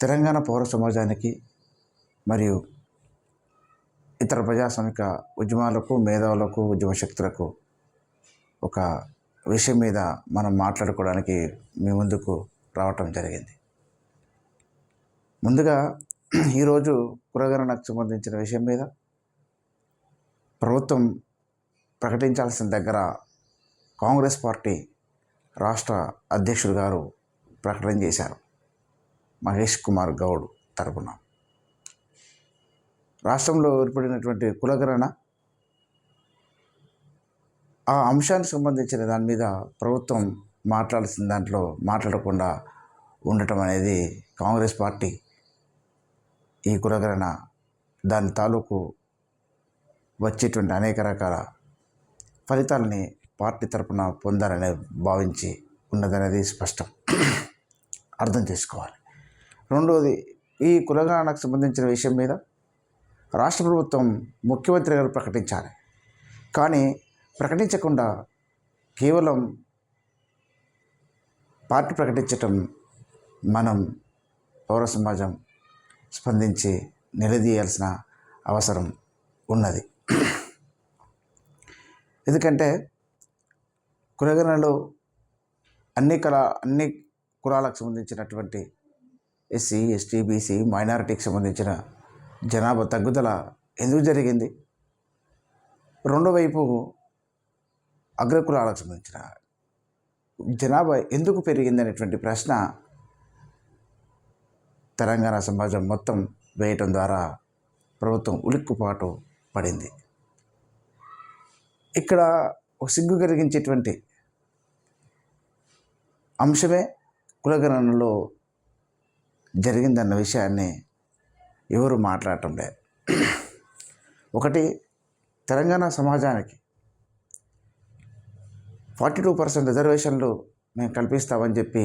తెలంగాణ పౌర సమాజానికి మరియు ఇతర ప్రజాస్వామిక ఉద్యమాలకు మేధావులకు ఉద్యమ శక్తులకు ఒక విషయం మీద మనం మాట్లాడుకోవడానికి మీ ముందుకు రావటం జరిగింది. ముందుగా ఈరోజు కులగణనకు సంబంధించిన విషయం మీద ప్రభుత్వం ప్రకటించాల్సిన దగ్గర కాంగ్రెస్ పార్టీ రాష్ట్ర అధ్యక్షుడు గారు ప్రకటన చేశారు. మహేష్ కుమార్ గౌడ్ తరపున. రాష్ట్రంలో ఏర్పడినటువంటి కులగణన ఆ అంశానికి సంబంధించిన దాని మీద ప్రభుత్వం మాట్లాడాల్సిన దాంట్లో మాట్లాడకుండా ఉండటం అనేది కాంగ్రెస్ పార్టీ ఈ కులగణన దాని తాలూకు వచ్చేటువంటి అనేక రకాల ఫలితాలని పార్టీ తరపున పొందాలని భావించి ఉన్నదనేది స్పష్టం. అర్థం చేసుకోవాలి. రెండవది ఈ కులగణనకు సంబంధించిన విషయం మీద రాష్ట్ర ప్రభుత్వం ముఖ్యమంత్రి గారు ప్రకటించాలి. కానీ ప్రకటించకుండా కేవలం పార్టీ ప్రకటించటం మనం పౌర సమాజం స్పందించి నిలదీయాల్సిన అవసరం ఉన్నది. ఎందుకంటే కులగణలో అన్ని కళ అన్ని కులాలకు సంబంధించినటువంటి ఎస్సీ ఎస్టీ బీసీ మైనారిటీకి సంబంధించిన జనాభా తగ్గుదల ఎందుకు జరిగింది? రెండో వైపు అగ్రకులాలకు సంబంధించిన జనాభా ఎందుకు పెరిగింది అనేటువంటి ప్రశ్న తెలంగాణ సమాజం మొత్తం వేయటం ద్వారా ప్రభుత్వం ఉలిక్కుపాటు పడింది. ఇక్కడ ఒక సిగ్గు కలిగించేటువంటి అంశమే కులగణనలో జరిగిందన్న విషయాన్ని ఎవరు మాట్లాడటం లేదు. ఒకటి తెలంగాణ సమాజానికి ఫార్టీ టూ పర్సెంట్ రిజర్వేషన్లు మేము కల్పిస్తామని చెప్పి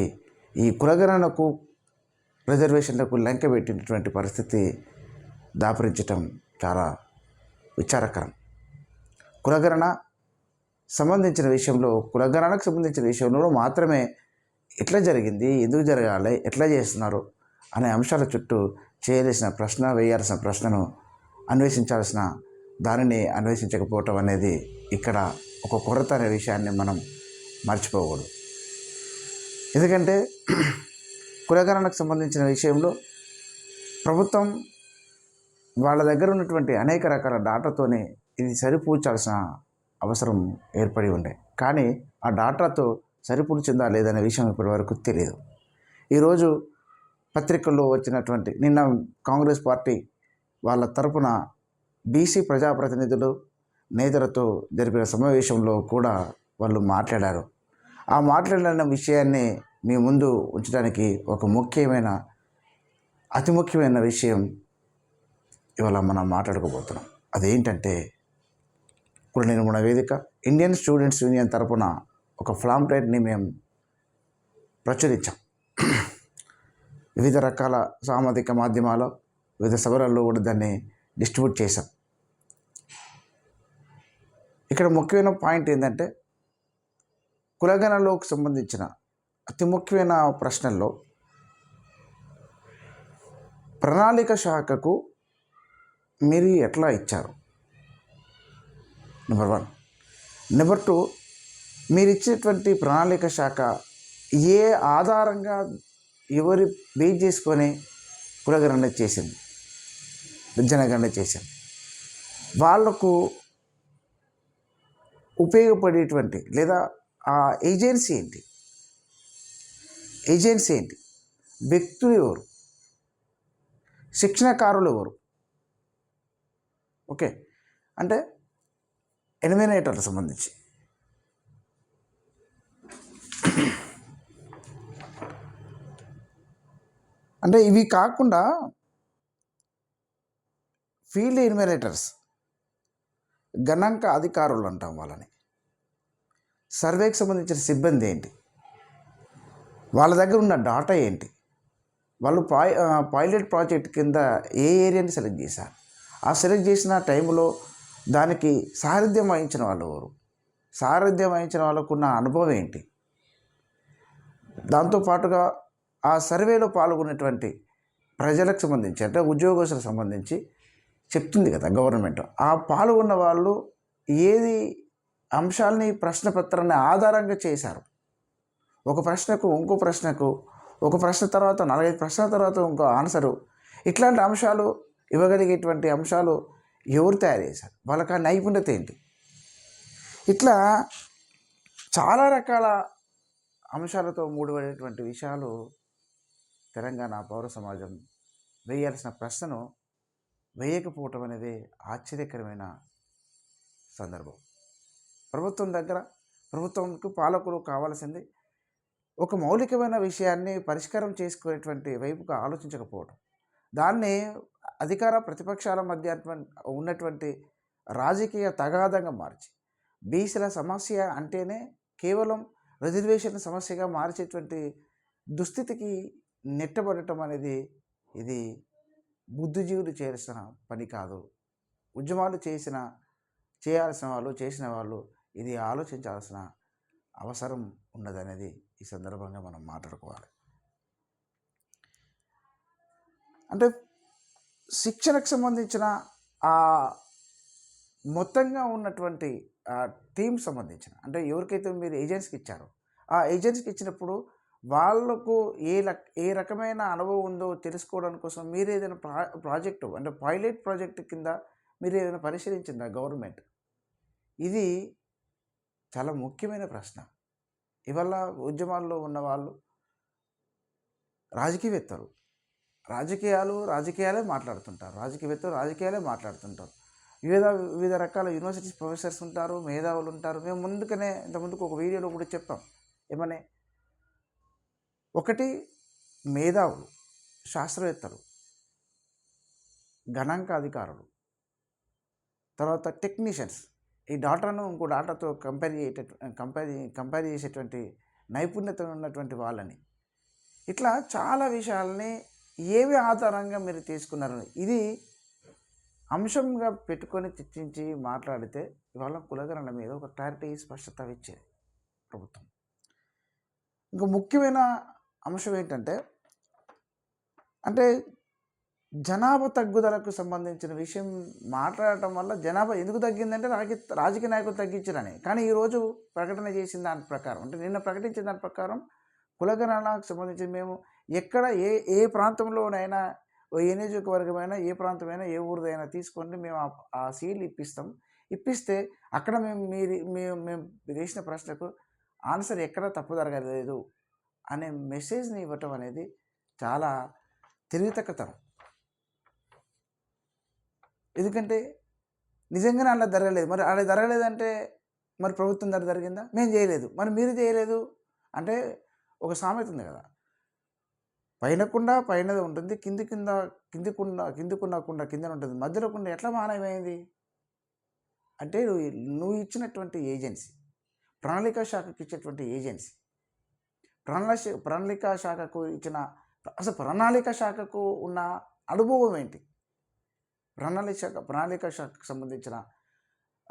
ఈ కులగణనకు రిజర్వేషన్లకు లంక పెట్టినటువంటి పరిస్థితి దాపరించటం చాలా విచారకరం. కులగణన సంబంధించిన విషయంలో కులగణనకు సంబంధించిన విషయంలో మాత్రమే ఎట్లా జరిగింది ఎందుకు జరగాలి ఎట్లా చేస్తున్నారు అనే అంశాల చుట్టూ చేయవలసిన ప్రశ్న వేయాల్సిన ప్రశ్నను అన్వేషించాల్సిన దానిని అన్వేషించకపోవటం అనేది ఇక్కడ ఒక కొరత అనే విషయాన్ని మనం మర్చిపోకూడదు. ఎందుకంటే కులగణనకు సంబంధించిన విషయంలో ప్రభుత్వం వాళ్ళ దగ్గర ఉన్నటువంటి అనేక రకాల డాటాతోనే ఇది సరిపూడ్చాల్సిన అవసరం ఏర్పడి ఉండే. కానీ ఆ డాటాతో సరిపూడ్చిందా లేదనే విషయం ఇప్పటివరకు తెలియదు ఈరోజు పత్రికల్లో వచ్చినటువంటి నిన్న కాంగ్రెస్ పార్టీ వాళ్ళ తరపున బీసీ ప్రజాప్రతినిధులు నేతలతో జరిపిన సమావేశంలో కూడా వాళ్ళు మాట్లాడారు. ఆ మాట్లాడిన విషయాన్ని మీ ముందు ఉంచడానికి ఒక ముఖ్యమైన అతి ముఖ్యమైన విషయం ఇవాళ మనం మాట్లాడుకోబోతున్నాం. అదేంటంటే ఇప్పుడు నేను మన వేదిక ఇండియన్ స్టూడెంట్స్ యూనియన్ తరపున ఒక ఫ్లాంప్లెట్ని మేము ప్రచురించాం. వివిధ రకాల సామాజిక మాధ్యమాలు వివిధ సభలలో కూడా దాన్ని డిస్ట్రిబ్యూట్ చేశాం. ఇక్కడ ముఖ్యమైన పాయింట్ ఏంటంటే కులగణలోకి సంబంధించిన అతి ముఖ్యమైన ప్రశ్నల్లో ప్రణాళిక శాఖకు మీరు ఎట్లా ఇచ్చారు? నెంబర్ వన్ నెంబర్ టూ మీరు ఇచ్చేటువంటి ప్రణాళిక శాఖ ఏ ఆధారంగా ఎవరి బేస్ చేసుకొని కులగణన చేసింది జనగణన చేసింది. వాళ్ళకు ఉపయోగపడేటువంటి లేదా ఆ ఏజెన్సీ ఏంటి? ఏజెన్సీ ఏంటి? వ్యక్తులు ఎవరు? శిక్షణకారులు ఎవరు? ఓకే. అంటే ఎనిమినేటర్లకు సంబంధించి. అంటే ఇవి కాకుండా ఫీల్డ్ ఇన్వెలేటర్స్ గణాంక అధికారులు అంటాం వాళ్ళని. సర్వేకి సంబంధించిన సిబ్బంది ఏంటి? వాళ్ళ దగ్గర ఉన్న డాటా ఏంటి? వాళ్ళు పాయ్ పైలట్ ప్రాజెక్ట్ కింద ఏ ఏరియాని సెలెక్ట్ చేశారు? ఆ సెలెక్ట్ చేసిన టైంలో దానికి సారథ్యం వహించిన వాళ్ళు ఎవరు? సారథ్యం వహించిన వాళ్ళకున్న అనుభవం ఏంటి? దాంతోపాటుగా ఆ సర్వేలో పాల్గొన్నటువంటి ప్రజలకు సంబంధించి అంటే ఉద్యోగస్తులకు సంబంధించి చెప్తుంది కదా గవర్నమెంట్. ఆ పాల్గొన్న వాళ్ళు ఏది అంశాలని ప్రశ్న పత్రాన్ని ఆధారంగా చేశారు? ఒక ప్రశ్నకు ఇంకో ప్రశ్నకు ఒక ప్రశ్న తర్వాత నాలుగైదు ప్రశ్నల తర్వాత ఇంకో ఆన్సరు. ఇట్లాంటి అంశాలు ఇవ్వగలిగేటువంటి అంశాలు ఎవరు తయారు చేశారు? వాళ్ళకి ఆ నైపుణ్యత ఏంటి? ఇట్లా చాలా రకాల అంశాలతో మూడిపడేటువంటి విషయాలు తెలంగాణ పౌర సమాజం వేయాల్సిన ప్రశ్నను వేయకపోవటం అనేది ఆశ్చర్యకరమైన సందర్భం. ప్రభుత్వం దగ్గర ప్రభుత్వంకు పాలకులు కావాల్సింది ఒక మౌలికమైన విషయాన్ని పరిష్కారం చేసుకునేటువంటి వైపుగా ఆలోచించకపోవడం దాన్ని అధికార ప్రతిపక్షాల మధ్య ఉన్నటువంటి రాజకీయ తగాదంగా మార్చి బీసీల సమస్య అంటేనే కేవలం రిజర్వేషన్ సమస్యగా మార్చేటువంటి దుస్థితికి నెట్టబడటం అనేది ఇది బుద్ధిజీవులు చేయాల్సిన పని కాదు. ఉద్యమాలు చేసిన చేయాల్సిన వాళ్ళు చేసిన వాళ్ళు ఇది ఆలోచించాల్సిన అవసరం ఉన్నదనేది ఈ సందర్భంగా మనం మాట్లాడుకోవాలి. అంటే శిక్షణకు సంబంధించిన ఆ మొత్తంగా ఉన్నటువంటి ఆ టీం సంబంధించిన అంటే ఎవరికైతే మీరు ఏజెంట్స్కి ఇచ్చారో ఆ ఏజెంట్స్కి ఇచ్చినప్పుడు వాళ్ళకు ఏ ఏ రకమైన అనుభవం ఉందో తెలుసుకోవడం కోసం మీరు ఏదైనా ప్రా ప్రాజెక్టు అంటే పైలట్ ప్రాజెక్టు కింద మీరు ఏదైనా పరిశీలించిందా గవర్నమెంట్? ఇది చాలా ముఖ్యమైన ప్రశ్న. ఇవల్ల ఉద్యమాల్లో ఉన్న వాళ్ళు రాజకీయవేత్తలు. రాజకీయాలు రాజకీయాలే మాట్లాడుతుంటారు. రాజకీయవేత్తలు రాజకీయాలే మాట్లాడుతుంటారు. వివిధ వివిధ రకాల యూనివర్సిటీస్ ప్రొఫెసర్స్ ఉంటారు మేధావులు ఉంటారు. మేము ముందుకనే ఇంతకుముందుకు ఒక వీడియోలో కూడా చెప్పాం. ఏమనే? ఒకటి మేధావులు శాస్త్రవేత్తలు గణాంక అధికారులు తర్వాత టెక్నీషియన్స్. ఈ డాటాను ఇంకో డాటాతో కంపేర్ చేసేటట్టు కంపేర్ కంపేర్ చేసేటువంటి నైపుణ్యత ఉన్నటువంటి వాళ్ళని. ఇట్లా చాలా విషయాలని ఏవి ఆధారంగా మీరు తీసుకున్నారు ఇది అంశంగా పెట్టుకొని చర్చించి మాట్లాడితే ఇవాళ కులగరణ మీద ఒక క్లారిటీ స్పష్టత ఇచ్చేది ప్రభుత్వం. ఇంకా ముఖ్యమైన అంశం ఏంటంటే అంటే జనాభా తగ్గుదలకు సంబంధించిన విషయం మాట్లాడటం వల్ల జనాభా ఎందుకు తగ్గిందంటే రాజకీయ రాజకీయ నాయకులు తగ్గించరని. కానీ ఈరోజు ప్రకటన చేసిన దాని ప్రకారం అంటే నిన్న ప్రకటించిన దాని ప్రకారం కులగణనకు సంబంధించి మేము ఎక్కడ ఏ ఏ ప్రాంతంలోనైనా ఏ నియోజకవర్గమైనా ఏ ప్రాంతమైనా ఏ ఊరిదైనా తీసుకోండి మేము ఆ- ఆ సీట్లు ఇప్పిస్తాం. ఇప్పిస్తే అక్కడ మేము మీరు మేము మేము వేసిన ప్రశ్నకు ఆన్సర్ ఎక్కడ తప్పు జరగలేదు అనే మెసేజ్ని ఇవ్వటం అనేది చాలా తెలివితక్కతనం ఎందుకంటే నిజంగానే అలా జరగలేదు. మరి అలా జరగలేదంటే మరి ప్రభుత్వం దగ్గర జరిగిందా? మేము చేయలేదు. మరి మీరు చేయలేదు అంటే ఒక సామెత ఉంది కదా. పైనకుండా పైనది ఉంటుంది కింది కింద కింది కుండ కిందికున్న కుండ కింద ఉంటుంది. మధ్యలో కుండ ఎట్లా మానమైంది అంటే నువ్వు నువ్వు ఇచ్చినటువంటి ఏజెన్సీ ప్రణాళిక శాఖకి ఇచ్చేటువంటి ఏజెన్సీ ప్రణాళిక ప్రణాళిక శాఖకు ఇచ్చిన అసలు ప్రణాళిక శాఖకు ఉన్న అనుభవం ఏంటి? ప్రణాళిక శాఖ ప్రణాళిక శాఖకు సంబంధించిన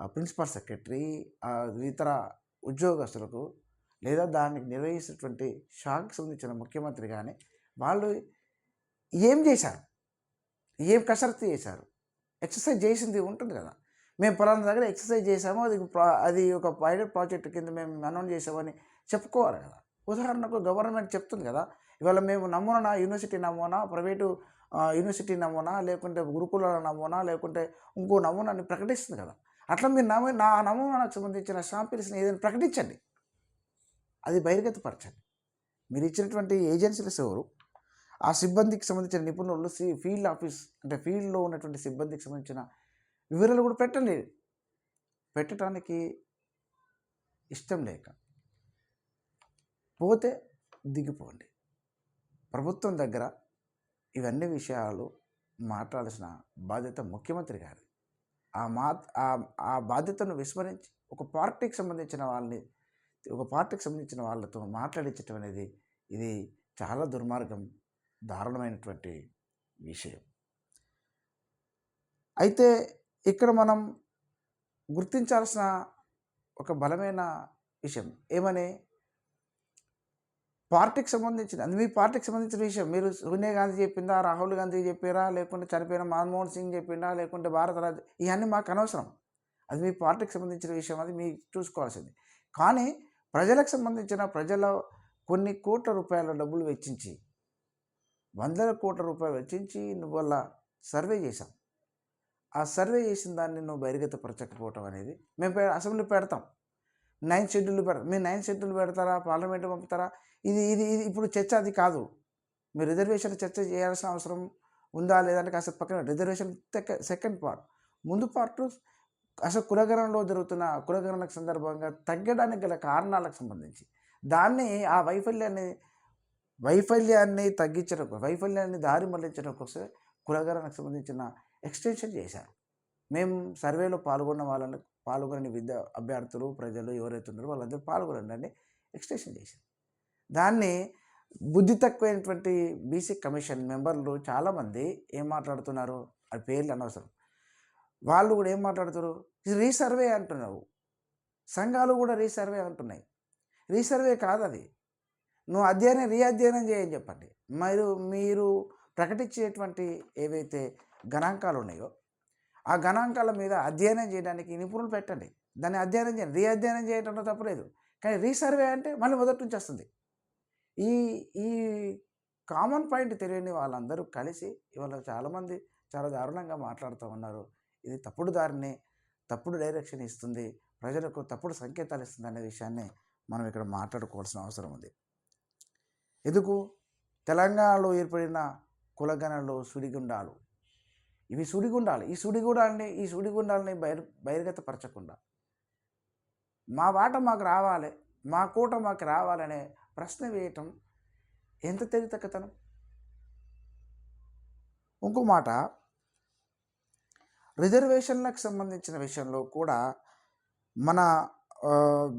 ప్రిన్సిపల్ సెక్రటరీ ఇతర ఉద్యోగస్తులకు లేదా దానికి నిర్వహిస్తున్నటువంటి శాఖకు సంబంధించిన ముఖ్యమంత్రి కానీ వాళ్ళు ఏం చేశారు? ఏం కసరత్తు చేశారు? ఎక్సర్సైజ్ చేసింది ఉంటుంది కదా. మేము పలానా దగ్గర ఎక్సర్సైజ్ చేసాము అది ప్రా- అది ఒక పైలట్ ప్రాజెక్ట్ కింద మేము అనౌన్స్ చేసామని చెప్పుకోవాలి కదా. ఉదాహరణకు గవర్నమెంట్ చెప్తుంది కదా ఇవాళ మేము నమూనా యూనివర్సిటీ నమూనా ప్రైవేటు యూనివర్సిటీ నమూనా లేకుంటే గురుకుల నమూనా లేకుంటే ఇంకో నమూనాని ప్రకటిస్తుంది కదా. అట్లా మీరు నమూ నా నమూనాకు సంబంధించిన శాంపిల్స్ని ఏదైనా ప్రకటించండి. అది బహిర్గతపరచండి. మీరు ఇచ్చినటువంటి ఏజెన్సీలు ఎవరు? ఆ సిబ్బందికి సంబంధించిన నిపుణులు సి ఫీల్డ్ ఆఫీస్ అంటే ఫీల్డ్లో ఉన్నటువంటి సిబ్బందికి సంబంధించిన వివరాలు కూడా పెట్టండి పెట్టడానికి ఇష్టం లేక పోతే దిగిపోండి. ప్రభుత్వం దగ్గర ఇవన్నీ విషయాలు మాట్లాడాల్సిన బాధ్యత ముఖ్యమంత్రి గారి. ఆ మా ఆ- బాధ్యతను విస్మరించి ఒక పార్టీకి సంబంధించిన వాళ్ళని ఒక పార్టీకి సంబంధించిన వాళ్ళతో మాట్లాడించటం అనేది ఇది చాలా దుర్మార్గం దారుణమైనటువంటి విషయం. అయితే ఇక్కడ మనం గుర్తించాల్సిన ఒక బలమైన విషయం ఏమని? పార్టీకి సంబంధించిన అది మీ పార్టీకి సంబంధించిన విషయం. మీరు సోనియా గాంధీ చెప్పిందా రాహుల్ గాంధీ చెప్పారా లేకుంటే చనిపోయిన మన్మోహన్ సింగ్ చెప్పిందా లేకుంటే భారత భారతరాజ్ ఇవన్నీ మాకు అనవసరం. అది మీ పార్టీకి సంబంధించిన విషయం అది మీకు చూసుకోవాల్సింది. కానీ ప్రజలకు సంబంధించిన ప్రజల కొన్ని కోట్ల రూపాయల డబ్బులు వెచ్చించి వందల కోట్ల రూపాయలు వెచ్చించి నువ్వు వల్ల సర్వే చేశాం. ఆ సర్వే చేసిన దాన్ని నువ్వు బహిర్గతపరచకపోవటం అనేది మేము అసెంబ్లీ పెడతాం. నైన్ షెడ్యూల్ పెడతారు మీరు నైన్ షెడ్యూల్ పెడతారా? పార్లమెంట్ పంపుతారా? ఇది ఇది ఇది ఇప్పుడు చర్చ అది కాదు. మీరు రిజర్వేషన్ చర్చ చేయాల్సిన అవసరం ఉందా లేదంటే కాసేపు పక్కన రిజర్వేషన్ సెకండ్ పార్ట్. ముందు పార్ట్ అసలు కులగరంలో జరుగుతున్న కులగణనకు సందర్భంగా తగ్గడానికి గల కారణాలకు సంబంధించి. దాన్ని ఆ వైఫల్యాన్ని వైఫల్యాన్ని తగ్గించడం కోసం వైఫల్యాన్ని దారి మళ్ళించడం కోసం కులగణనకు సంబంధించిన ఎక్స్టెన్షన్ చేశారు. మేము సర్వేలో పాల్గొన్న వాళ్ళకు పాల్గొని విద్యా అభ్యర్థులు ప్రజలు ఎవరైతే ఉన్నారో వాళ్ళందరూ పాల్గొనండి అని ఎక్స్టెన్షన్ చేశారు. దాన్ని బుద్ధి తక్కువైనటువంటి బీసీ కమిషన్ మెంబర్లు చాలామంది ఏం మాట్లాడుతున్నారు? అది పేర్లు అనవసరం. వాళ్ళు కూడా ఏం మాట్లాడుతారు రీసర్వే అంటున్నావు. సంఘాలు కూడా రీసర్వే అంటున్నాయి. రీసర్వే కాదు అది. నువ్వు అధ్యయనం రీ అధ్యయనం చేయని చెప్పండి. మీరు మీరు ప్రకటించేటువంటి ఏవైతే గణాంకాలు ఉన్నాయో ఆ గణాంకాల మీద అధ్యయనం చేయడానికి నిపుణులు పెట్టండి. దాన్ని అధ్యయనం చేయండి. రీ అధ్యయనం చేయటం తప్పలేదు. కానీ రీసర్వే అంటే మళ్ళీ మొదటి నుంచి వస్తుంది. ఈ ఈ కామన్ పాయింట్ తెలియని వాళ్ళందరూ కలిసి ఇవాళ చాలామంది చాలా దారుణంగా మాట్లాడుతూ ఉన్నారు. ఇది తప్పుడు దారిని తప్పుడు డైరెక్షన్ ఇస్తుంది. ప్రజలకు తప్పుడు సంకేతాలు ఇస్తుంది అనే విషయాన్ని మనం ఇక్కడ మాట్లాడుకోవాల్సిన అవసరం ఉంది. ఎందుకు? తెలంగాణలో ఏర్పడిన కులగణలు సుడిగుండాలు. ఇవి సుడిగుండాలు. ఈ సుడిగుండాలని ఈ సుడిగుండాలని బహిర్ బహిర్గతపరచకుండా. మా వాట మాకు రావాలి మా కూట మాకు రావాలనే ప్రశ్న వేయటం ఎంత తెలితక్కతనం ఇంకో మాట రిజర్వేషన్లకు సంబంధించిన విషయంలో కూడా మన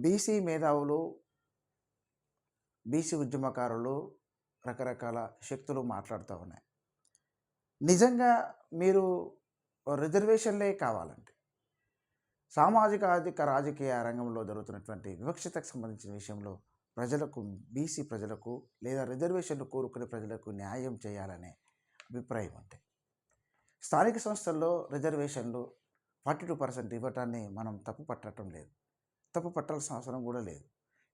బీసీ మేధావులు బీసీ ఉద్యమకారులు రకరకాల శక్తులు మాట్లాడుతూ ఉన్నాయి. నిజంగా మీరు రిజర్వేషన్లే కావాలంటే సామాజిక ఆర్థిక రాజకీయ రంగంలో జరుగుతున్నటువంటి వివక్షతకు సంబంధించిన విషయంలో ప్రజలకు బీసీ ప్రజలకు లేదా రిజర్వేషన్లు కోరుకునే ప్రజలకు న్యాయం చేయాలనే అభిప్రాయం ఉంటే స్థానిక సంస్థల్లో రిజర్వేషన్లు ఫార్టీ టూ పర్సెంట్ ఇవ్వటాన్ని మనం తప్పు పట్టడం లేదు. తప్పు పట్టాల్సిన అవసరం కూడా లేదు.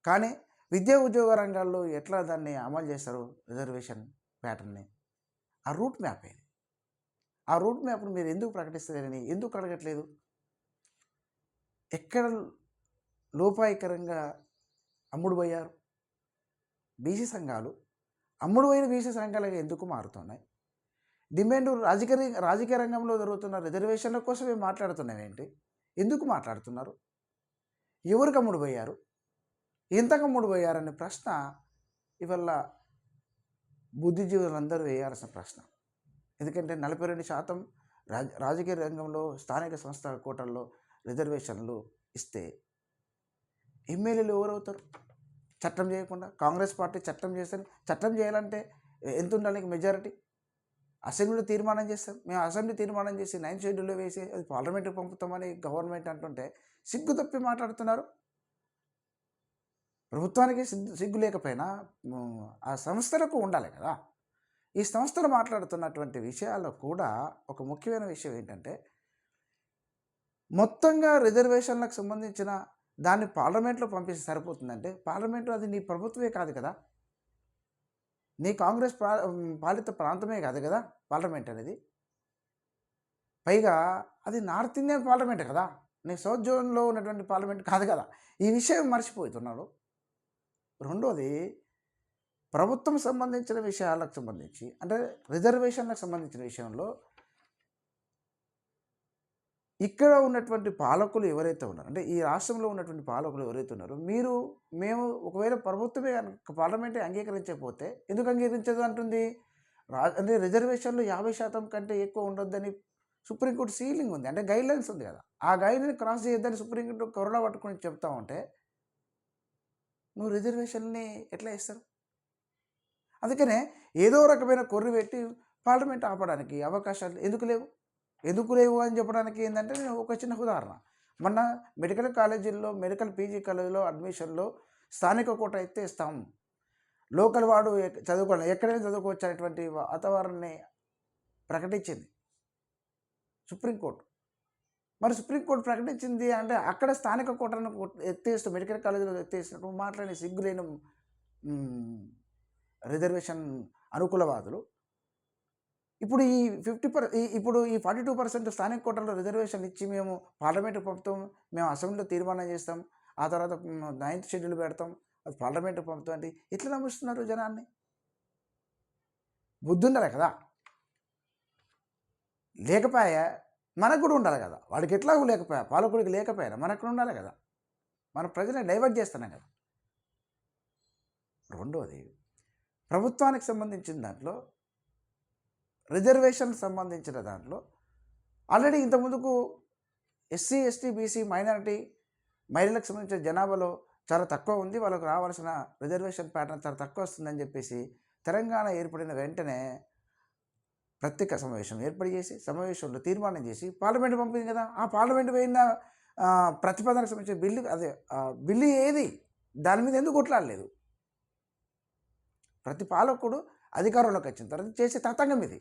కానీ విద్యా ఉద్యోగ రంగాల్లో ఎట్లా దాన్ని అమలు చేస్తారు రిజర్వేషన్ ప్యాటర్న్ని ఆ రూట్ మ్యాప్ ఏది? ఆ రూట్ మ్యాప్ను మీరు ఎందుకు ప్రకటిస్తారని ఎందుకు అడగట్లేదు? ఎక్కడ లోపాయకరంగా అమ్ముడుపోయారు? బీసీ సంఘాలు అమ్ముడుపోయిన బీసీ సంఘాలుగా ఎందుకు మారుతున్నాయి? డిమాండ్ రాజకీయ రాజకీయ రంగంలో జరుగుతున్న రిజర్వేషన్ల కోసమే మాట్లాడుతున్నావేంటి ఎందుకు మాట్లాడుతున్నారు? ఎవరికి అమ్ముడు పోయారు ఎంతకు అమ్ముడు ప్రశ్న ఇవల్ల బుద్ధిజీవులందరూ వేయాల్సిన ప్రశ్న. ఎందుకంటే నలభై రెండు శాతం రాజ రాజకీయ రంగంలో స్థానిక సంస్థల కోటల్లో రిజర్వేషన్లు ఇస్తే ఎమ్మెల్యేలు ఎవరవుతారు? చట్టం చేయకుండా కాంగ్రెస్ పార్టీ చట్టం చేస్తే చట్టం చేయాలంటే ఎంత ఉండాలి మెజారిటీ? అసెంబ్లీలో తీర్మానం చేస్తాం. మేము అసెంబ్లీ తీర్మానం చేసి నైన్ షెడ్యూల్లో వేసి అది పార్లమెంట్కి పంపుతామని గవర్నమెంట్ అంటుంటే సిగ్గు తప్పి మాట్లాడుతున్నారు. ప్రభుత్వానికి సిగ్గు సిగ్గు లేకపోయినా ఆ సంస్థలకు ఉండాలి కదా. ఈ సంస్థలు మాట్లాడుతున్నటువంటి విషయాల్లో కూడా ఒక ముఖ్యమైన విషయం ఏంటంటే మొత్తంగా రిజర్వేషన్లకు సంబంధించిన దాన్ని పార్లమెంట్లో పంపిస్తే సరిపోతుందంటే పార్లమెంటు అది నీ ప్రభుత్వమే కాదు కదా. నీ కాంగ్రెస్ ప్రా పాలిత ప్రాంతమే కాదు కదా పార్లమెంట్ అనేది. పైగా అది నార్త్ ఇండియన్ పార్లమెంట్ కదా. నీ సౌత్ జోన్లో ఉన్నటువంటి పార్లమెంట్ కాదు కదా. ఈ విషయం మర్చిపోతున్నాడు రెండోది ప్రభుత్వం సంబంధించిన విషయాలకు సంబంధించి అంటే రిజర్వేషన్లకు సంబంధించిన విషయంలో ఇక్కడ ఉన్నటువంటి పాలకులు ఎవరైతే ఉన్నారో అంటే ఈ రాష్ట్రంలో ఉన్నటువంటి పాలకులు ఎవరైతే ఉన్నారో మీరు మేము ఒకవేళ ప్రభుత్వమే పార్లమెంటే అంగీకరించకపోతే ఎందుకు అంగీకరించదు అంటుంది? రా అంటే రిజర్వేషన్లు యాభై శాతం కంటే ఎక్కువ ఉండొద్దని సుప్రీంకోర్టు సీలింగ్ ఉంది అంటే గైడ్ లైన్స్ ఉంది కదా. ఆ గైడ్ లైన్ క్రాస్ చేయొద్దని సుప్రీంకోర్టు కరోనా పట్టుకుని చెప్తా ఉంటే నువ్వు రిజర్వేషన్ని ఎట్లా ఇస్తారు అందుకనే ఏదో రకమైన కొర్రి పెట్టి పార్లమెంట్ ఆపడానికి అవకాశాలు ఎందుకు లేవు? ఎందుకు లేవు అని చెప్పడానికి ఏంటంటే నేను ఒక చిన్న ఉదాహరణ. మొన్న మెడికల్ కాలేజీల్లో మెడికల్ పీజీ కాలేజీలో అడ్మిషన్లో స్థానిక కోట ఎత్తేస్తాం. ఇస్తాం లోకల్ వాడు చదువుకోవాలి ఎక్కడైనా చదువుకోవచ్చు అనేటువంటి వాతావరణాన్ని ప్రకటించింది. సుప్రీంకోర్టు. మరి సుప్రీంకోర్టు ప్రకటించింది అంటే అక్కడ స్థానిక కోటను ఎత్తేస్తూ మెడికల్ కాలేజీలో ఎత్తేసినప్పుడు మాట్లాడే సిగ్గులేని రిజర్వేషన్ అనుకూలవాదులు. ఇప్పుడు ఈ ఫిఫ్టీ పర్ ఈ- ఇప్పుడు ఈ ఫార్టీ టూ పర్సెంట్ స్థానిక కోటల్లో రిజర్వేషన్ ఇచ్చి మేము పార్లమెంట్ పంపుతాం మేము అసెంబ్లీలో తీర్మానం చేస్తాం ఆ తర్వాత నైన్త్ షెడ్యూల్ పెడతాం అది పార్లమెంట్ పంపుతాం అంటే ఎట్లా నమ్మిస్తున్నారు జనాన్ని? బుద్ధి ఉండాలి కదా. లేకపోయా మనకు కూడా ఉండాలి కదా. వాడికి ఎట్లాగూ లేకపోయా పాలకుడికి లేకపోయా మనకు కూడా ఉండాలి కదా. మన ప్రజలను డైవర్ట్ చేస్తున్నాం కదా. రెండోది ప్రభుత్వానికి సంబంధించిన దాంట్లో రిజర్వేషన్ సంబంధించిన దాంట్లో ఆల్రెడీ ఇంతకుముందుకు ఎస్సీ ఎస్టీ బీసీ మైనారిటీ మహిళలకు సంబంధించిన జనాభాలో చాలా తక్కువ ఉంది. వాళ్ళకు రావాల్సిన రిజర్వేషన్ ప్యాటర్న్ చాలా తక్కువ వస్తుందని చెప్పేసి తెలంగాణ ఏర్పడిన వెంటనే ప్రత్యేక సమావేశం ఏర్పాటు చేసి సమావేశంలో తీర్మానం చేసి పార్లమెంట్ పంపింది కదా. ఆ పార్లమెంట్ పోయిన ప్రతిపాదనకు సంబంధించిన బిల్లు అదే బిల్లు ఏది? దాని మీద ఎందుకు కొట్లాడలేదు? ప్రతి పాలకుడు అధికారంలోకి వచ్చిన తర్వాత చేసే తతంగం ఇది.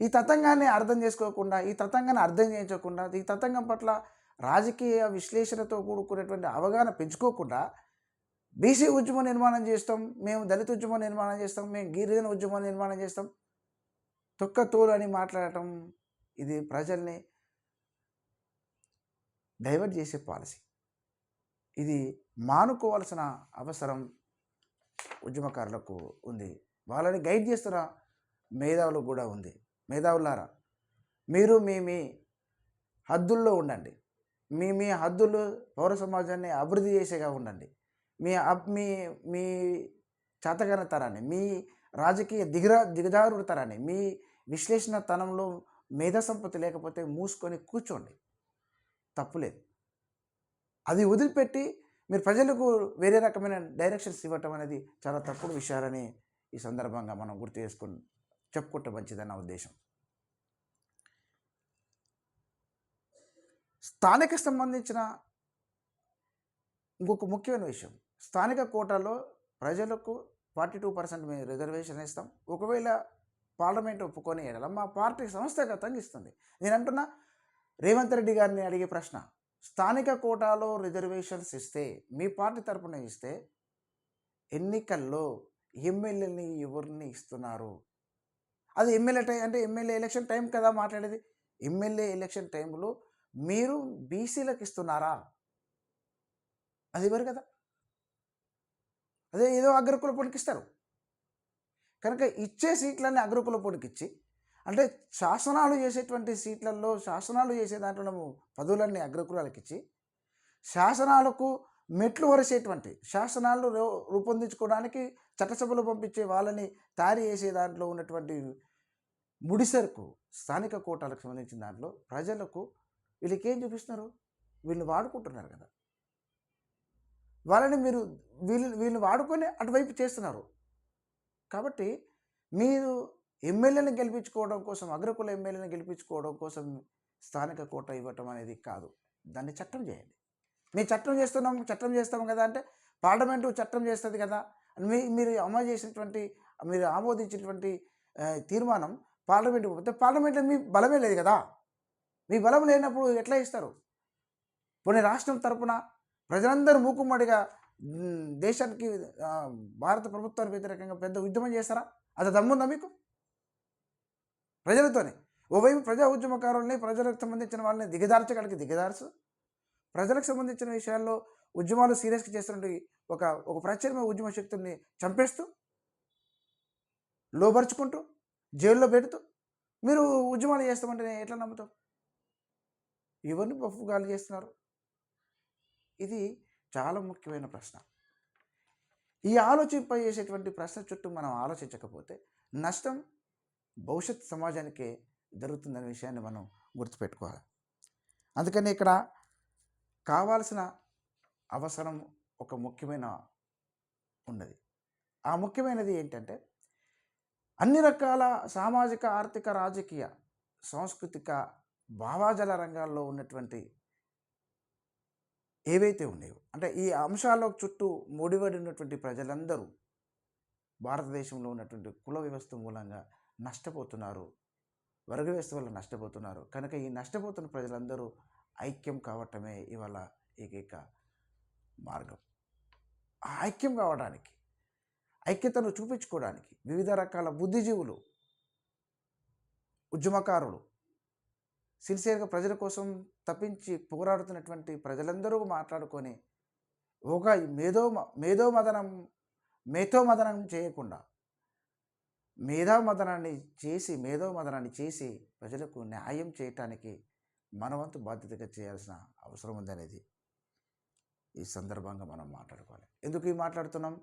ఈ తతంగాన్ని అర్థం చేసుకోకుండా ఈ తతంగాన్ని అర్థం చేయించకుండా ఈ తతంగం పట్ల రాజకీయ విశ్లేషణతో కూడుకునేటువంటి అవగాహన పెంచుకోకుండా బీసీ ఉద్యమం నిర్మాణం చేస్తాం మేము దళిత ఉద్యమం నిర్మాణం చేస్తాం మేము గిరిజన ఉద్యమం నిర్మాణం చేస్తాం. తొక్క తోలు అని మాట్లాడటం ఇది ప్రజల్ని డైవర్ట్ చేసే పాలసీ. ఇది మానుకోవాల్సిన అవసరం ఉద్యమకారులకు ఉంది. వాళ్ళని గైడ్ చేస్తున్న మేధావులకు కూడా ఉంది. మేధావులారా మీరు మీ మీ హద్దుల్లో ఉండండి. మీ మీ హద్దులు పౌర సమాజాన్ని అభివృద్ధి చేసేగా ఉండండి. మీ అప్ మీ మీ చేతగాన తరాన్ని మీ రాజకీయ దిగరా దిగజారుడు తరాన్ని మీ విశ్లేషణ తనంలో మేధా సంపత్తి లేకపోతే మూసుకొని కూర్చోండి. తప్పులేదు అది వదిలిపెట్టి మీరు ప్రజలకు వేరే రకమైన డైరెక్షన్స్ ఇవ్వటం అనేది చాలా తప్పుడు విషయాలని ఈ సందర్భంగా మనం గుర్తు చేసుకుని చెప్పుకుంటే మంచిదని నా ఉద్దేశం. స్థానిక సంబంధించిన ఇంకొక ముఖ్యమైన విషయం. స్థానిక కోటాలో ప్రజలకు ఫార్టీ టూ పర్సెంట్ మేము రిజర్వేషన్ ఇస్తాం. ఒకవేళ పార్లమెంట్ ఒప్పుకొని మా పార్టీ సంస్థగతంగా ఇస్తుంది. నేను అంటున్నా రేవంత్ రెడ్డి గారిని అడిగే ప్రశ్న. స్థానిక కోటాలో రిజర్వేషన్స్ ఇస్తే మీ పార్టీ తరపున ఇస్తే ఎన్నికల్లో ఎమ్మెల్యేని ఎవరిని ఇస్తున్నారు? అది ఎమ్మెల్యే టైం అంటే ఎమ్మెల్యే ఎలక్షన్ టైం కదా మాట్లాడేది. ఎమ్మెల్యే ఎలక్షన్ టైంలో మీరు బీసీలకు ఇస్తున్నారా? అది ఇవ్వరు కదా? అదే ఏదో అగ్రకుల పొడికి ఇస్తారు కనుక ఇచ్చే సీట్లన్నీ అగ్రకుల పొడికి ఇచ్చి అంటే శాసనాలు చేసేటువంటి సీట్లలో శాసనాలు చేసే దాంట్లో పదవులన్నీ అగ్రకులాలకు ఇచ్చి శాసనాలకు మెట్లు వరిసేటువంటి శాసనాలు రూ- రూపొందించుకోవడానికి చట్టసభలు పంపించే వాళ్ళని తయారు చేసే దాంట్లో ఉన్నటువంటి ముడిసరుకు స్థానిక కోటాలకు సంబంధించిన దాంట్లో ప్రజలకు వీళ్ళకి ఏం చూపిస్తున్నారు? వీళ్ళని వాడుకుంటున్నారు కదా. వాళ్ళని మీరు వీళ్ళు వీళ్ళని వాడుకొని అటువైపు చేస్తున్నారు. కాబట్టి మీరు ఎమ్మెల్యేని గెలిపించుకోవడం కోసం అగ్రకుల ఎమ్మెల్యేని గెలిపించుకోవడం కోసం స్థానిక కోట ఇవ్వటం అనేది కాదు. దాన్ని చట్టం చేయండి. మీ చట్టం చేస్తున్నాం చట్టం చేస్తాం కదా అంటే పార్లమెంటు చట్టం చేస్తుంది కదా. మీ మీరు అమలు చేసినటువంటి మీరు ఆమోదించినటువంటి తీర్మానం పార్లమెంటు పోతే పార్లమెంట్లో మీ బలమే లేదు కదా. మీ బలం లేనప్పుడు ఎట్లా ఇస్తారు పోనీ రాష్ట్రం తరపున ప్రజలందరూ మూకుమ్మడిగా దేశానికి భారత ప్రభుత్వానికి వ్యతిరేకంగా పెద్ద ఉద్యమం చేస్తారా? అది దమ్ముందా మీకు? ప్రజలతోనే. ఓవైపు ప్రజా ఉద్యమకారుల్ని ప్రజలకు సంబంధించిన వాళ్ళని దిగదార్చగలిగి దిగదార్చు ప్రజలకు సంబంధించిన విషయాల్లో ఉద్యమాలు సీరియస్గా చేస్తున్న ఒక ఒక ప్రత్యేకమైన ఉద్యమ శక్తుల్ని చంపేస్తూ లోపరుచుకుంటూ జైల్లో పెడుతూ మీరు ఉద్యమాలు చేస్తామంటే ఎట్లా నమ్ముతాం ఇవన్నీ పప్పు గాలి చేస్తున్నారు? ఇది చాలా ముఖ్యమైన ప్రశ్న. ఈ ఆలోచనపై చేసేటువంటి ప్రశ్న చుట్టూ మనం ఆలోచించకపోతే నష్టం భవిష్యత్ సమాజానికే జరుగుతుందనే విషయాన్ని మనం గుర్తుపెట్టుకోవాలి. అందుకని ఇక్కడ కావాల్సిన అవసరం ఒక ముఖ్యమైన ఉన్నది. ఆ ముఖ్యమైనది ఏంటంటే అన్ని రకాల సామాజిక ఆర్థిక రాజకీయ సాంస్కృతిక భావాజల రంగాల్లో ఉన్నటువంటి ఏవైతే ఉన్నాయో అంటే ఈ అంశాల చుట్టూ ముడిపడి ఉన్నటువంటి ప్రజలందరూ భారతదేశంలో ఉన్నటువంటి కుల వ్యవస్థ మూలంగా నష్టపోతున్నారు. వర్గ వ్యవస్థ వల్ల నష్టపోతున్నారు. కనుక ఈ నష్టపోతున్న ప్రజలందరూ ఐక్యం కావటమే ఇవాళ ఏకైక మార్గం. ఆ ఐక్యం కావడానికి ఐక్యతను చూపించుకోవడానికి వివిధ రకాల బుద్ధిజీవులు ఉద్యమకారులు సిన్సియర్గా ప్రజల కోసం తప్పించి పోరాడుతున్నటువంటి ప్రజలందరూ మాట్లాడుకొని ఒక మేధో మేధోమదనం మేధోమదనం మదనం చేయకుండా మేధామదనాన్ని చేసి మేధోమదనాన్ని చేసి ప్రజలకు న్యాయం చేయటానికి మనవంతు బాధ్యతగా చేయాల్సిన అవసరం ఉందనేది ఈ సందర్భంగా మనం మాట్లాడుకోవాలి. ఎందుకు ఈ మాట్లాడుతున్నాం?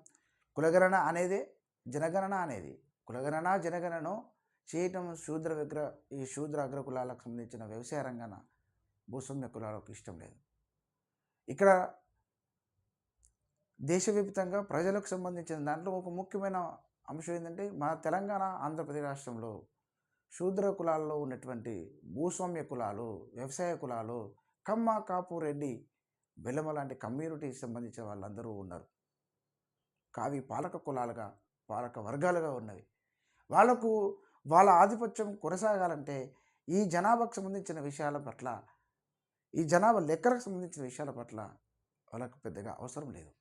కులగణన అనేది జనగణన అనేది. కులగణన జనగణను చేయటం శూద్ర విగ్ర ఈ శూద్ర అగ్ర కులాలకు సంబంధించిన వ్యవసాయ రంగాన భూస్వామ్య కులాలకు ఇష్టం లేదు. ఇక్కడ దేశవ్యాప్తంగా ప్రజలకు సంబంధించిన దాంట్లో ఒక ముఖ్యమైన అంశం ఏంటంటే మన తెలంగాణ ఆంధ్రప్రదేశ్ రాష్ట్రంలో శూద్ర కులాల్లో ఉన్నటువంటి భూస్వామ్య కులాలు వ్యవసాయ కులాలు కమ్మ కాపు రెడ్డి బెల్లమ లాంటి కమ్యూనిటీకి సంబంధించిన వాళ్ళందరూ ఉన్నారు. కావి పాలక కులాలుగా పాలక వర్గాలుగా ఉన్నవి. వాళ్ళకు వాళ్ళ ఆధిపత్యం కొనసాగాలంటే ఈ జనాభాకు సంబంధించిన విషయాల పట్ల ఈ జనాభా లెక్కలకు సంబంధించిన విషయాల పట్ల వాళ్ళకు పెద్దగా అవసరం లేదు.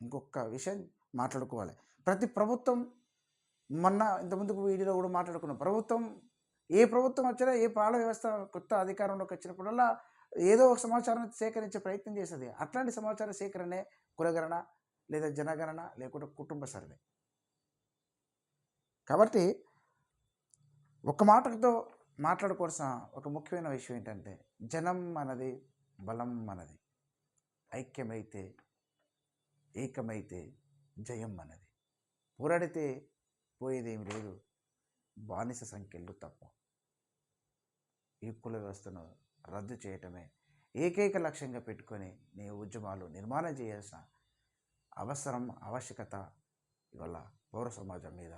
ఇంకొక విషయం మాట్లాడుకోవాలి. ప్రతి ప్రభుత్వం మొన్న ఇంతకుముందుకు వీడియోలో కూడా మాట్లాడుకున్నాం. ప్రభుత్వం ఏ ప్రభుత్వం వచ్చినా ఏ పాలన వ్యవస్థ కొత్త అధికారంలోకి వచ్చినప్పుడల్లా ఏదో ఒక సమాచారం సేకరించే ప్రయత్నం చేస్తుంది అట్లాంటి సమాచార సేకరణే కులగణన లేదా జనగణన లేకుంటే కుటుంబ సర్వే. కాబట్టి ఒక మాటతో మాట్లాడుకోవాల్సిన ఒక ముఖ్యమైన విషయం ఏంటంటే జనం మనది బలం మనది. ఐక్యమైతే ఏకమైతే జయం మనది. పోరాడితే పోయేదేమి లేదు. బానిస సంఖ్యలు తప్ప. ఈ కుల వ్యవస్థను రద్దు చేయటమే ఏకైక లక్ష్యంగా పెట్టుకొని నీ ఉద్యమాలు నిర్మాణం చేయాల్సిన అవసరం ఆవశ్యకత ఇవాళ పౌర సమాజం మీద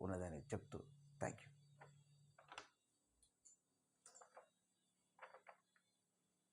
ఉన్నదని చెప్తూ థ్యాంక్ యూ